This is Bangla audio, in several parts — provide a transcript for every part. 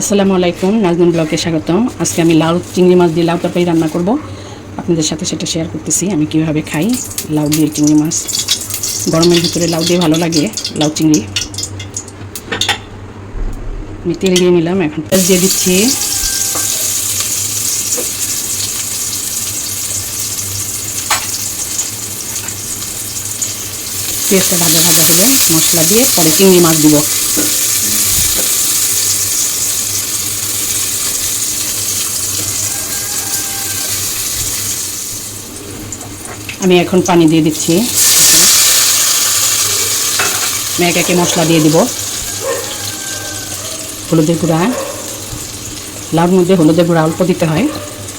আসসালামু আলাইকুম নাজনুন ব্লগে স্বাগতম। আজকে আমি লাউ, চিংড়ি মাছ দিয়ে লাউ তরকারি রান্না করব। আপনাদের সাথে সেটা শেয়ার করতেছি, আমি কীভাবে খাই লাউ দিয়ে চিংড়ি মাছ। গরমের ভিতরে লাউ দিয়ে ভালো লাগে, লাউ, চিংড়ি। আমি তেল দিয়ে নিলাম, এখন তেল দিয়ে দিচ্ছি। পেঁয়াজটা ভাজা ভাজা হলে মশলা দিয়ে পরে চিংড়ি মাছ দিব। আমি এখন পানি দিয়ে দিচ্ছি। আমি এক একে মশলা দিয়ে দিব। হলুদের গুঁড়া। লাউর মধ্যে হলুদের গুঁড়া অল্প দিতে হয়।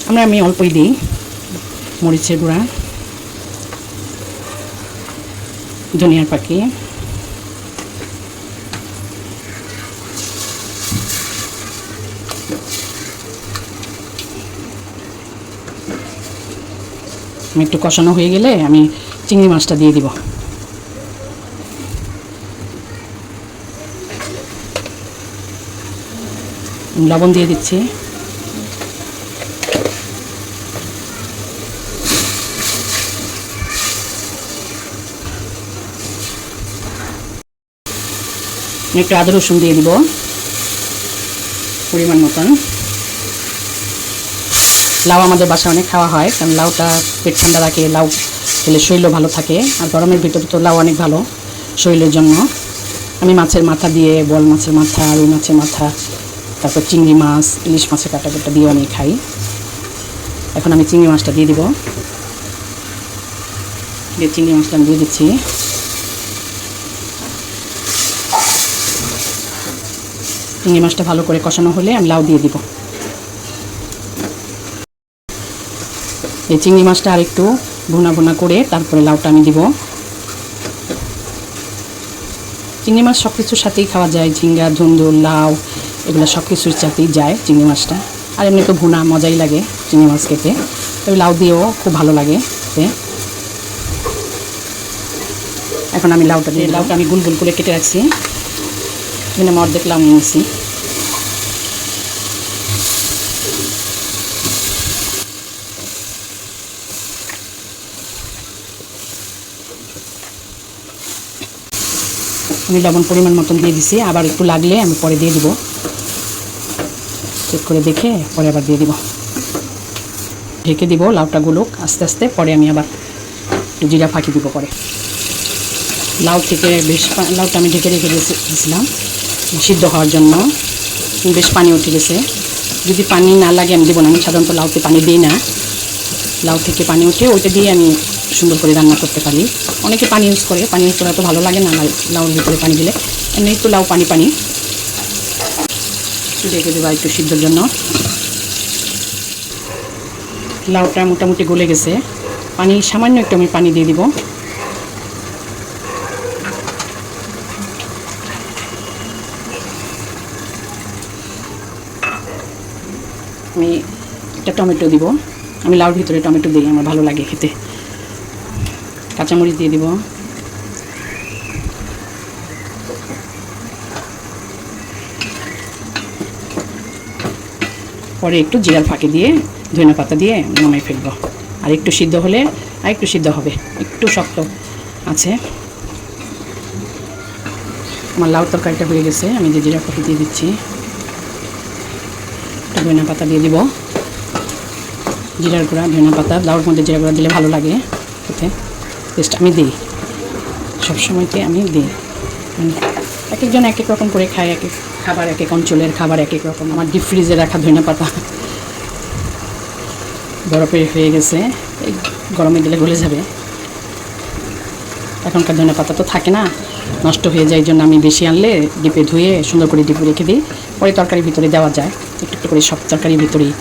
আমরা আমি অল্পই দিই। মরিচের গুঁড়া। ধনিয়ার পাখি। একটু কষানো হয়ে গেলে আমি চিংড়ি মাছটা দিয়ে দিব। লবণ দিয়ে দিচ্ছি। একটু আদা রসুন দিয়ে দিব, পরিমাণ মতন। লাউ আমাদের বাসায় অনেক খাওয়া হয়, কারণ লাউটা পেট ঠান্ডা রাখে, লাউ খেলে শরীরও ভালো থাকে, আর গরমের ভিতরে তো লাউ অনেক ভালো শরীরের জন্য। আমি মাছের মাথা দিয়ে, বল মাছের মাথা, রুই মাছের মাথা, তারপর চিংড়ি মাছ, ইলিশ মাছের কাটা কাটা দিয়ে আমি খাই। এখন আমি চিংড়ি মাছটা দিয়ে দিব। দিয়ে চিংড়ি মাছটা আমি দিয়ে দিচ্ছি। চিংড়ি মাছটা ভালো করে কষানো হলে আমি লাউ দিয়ে দিব। এই চিংড়ি মাছটা আর একটু ভুনা ভুনা করে তারপরে লাউটা আমি দিব। চিংড়ি মাছ সব কিছুর সাথেই খাওয়া যায় ঝিঙ্গা ধুন্দুল লাউ এগুলো সব কিছুর সাথেই যায় চিংড়ি মাছটা। আর এমনি তো ভুনা মজাই লাগে চিংড়ি মাছ খেতে। তবে লাউ দিয়েও খুব ভালো লাগে এখন আমি লাউটা দিয়ে লাউটা আমি গুল গুল করে কেটে রাখছি। এখানে আমি অর্ধেক লাউ নিয়েছি আমি লবণ পরিমাণ মতন দিয়ে দিছি। আবার একটু লাগলে আমি পরে দিয়ে দিব। চেক করে দেখে পরে আবার দিয়ে দিব। ঢেকে দিব লাউটা গুলোক। আস্তে আস্তে পরে আমি আবার একটু জিরা ফাঁকি দিব পরে। লাউ থেকে বেশ লাউটা আমি ঢেকে রেখে দিয়েছি- দিয়েছিলাম। সিদ্ধ হওয়ার জন্য। বেশ পানি উঠে গেছে। যদি পানি না লাগে আমি দেবো না। আমি সাধারণত লাউতে পানি দিই না। লাউ থেকে পানি উঠে ওইটা দিয়ে আমি সুন্দর করে রান্না করতে পারি। অনেকে পানি ইউজ করে, পানি ইউজ করা তো ভালো লাগে না লাউর ভিতরে পানি দিলে। এমনি একটু লাউ পানি পানি। রেখে দেবো একটু সিদ্ধর জন্য। লাউটা মোটামুটি গলে গেছে। পানি সামান্য একটু আমি পানি দিয়ে দিব। আমি একটা টমেটো দিব। আমি লাউর ভিতরে টমেটো দিই, আমার ভালো লাগে খেতে। কাঁচামরিচ দিয়ে দিব। পরে একটু জিরার ফাঁকি দিয়ে ধনে পাতা দিয়ে নামাই ফেলব। আর একটু সিদ্ধ হলে আর একটু সিদ্ধ হবে, একটু শক্ত আছে। আমার লাউ তরকারিটা হয়ে গেছে, আমি যে জিরা ফাঁকি দিয়ে দিচ্ছি, একটু ধনে পাতা দিয়ে দিব। জিরার গুঁড়া ধনে পাতা লাউর মধ্যে জিরা গুঁড়া দিলে ভালো লাগে খেতে। টেস্ট আমি দিই। সবসময়তে আমি দিই। মানে এক একজন এক এক রকম করে খায় এক এক খাবার এক এক অঞ্চলের খাবার এক এক রকম। আমার ডিপ ফ্রিজে রাখা ধনে পাতা বরফে হয়ে গেছে। এই গরমে দিলে গলে যাবে। এখনকার ধনে পাতা তো থাকে না। নষ্ট হয়ে যায় জন্য আমি বেশি আনলে ডিপে ধুয়ে সুন্দর করে ডিপে রেখে দিই। পরে তরকারির ভিতরে দেওয়া যায়। একটু একটু করে সব তরকারির ভিতরেই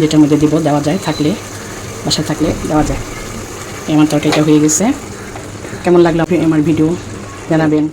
যেটার মধ্যে দিব, দেওয়া যায়, থাকলে বাসা থাকলে দেওয়া যায়। আমার তরকারিটা হয়ে গেছে। কেমন লাগল আপনি আমার ভিডিও জানাবেন?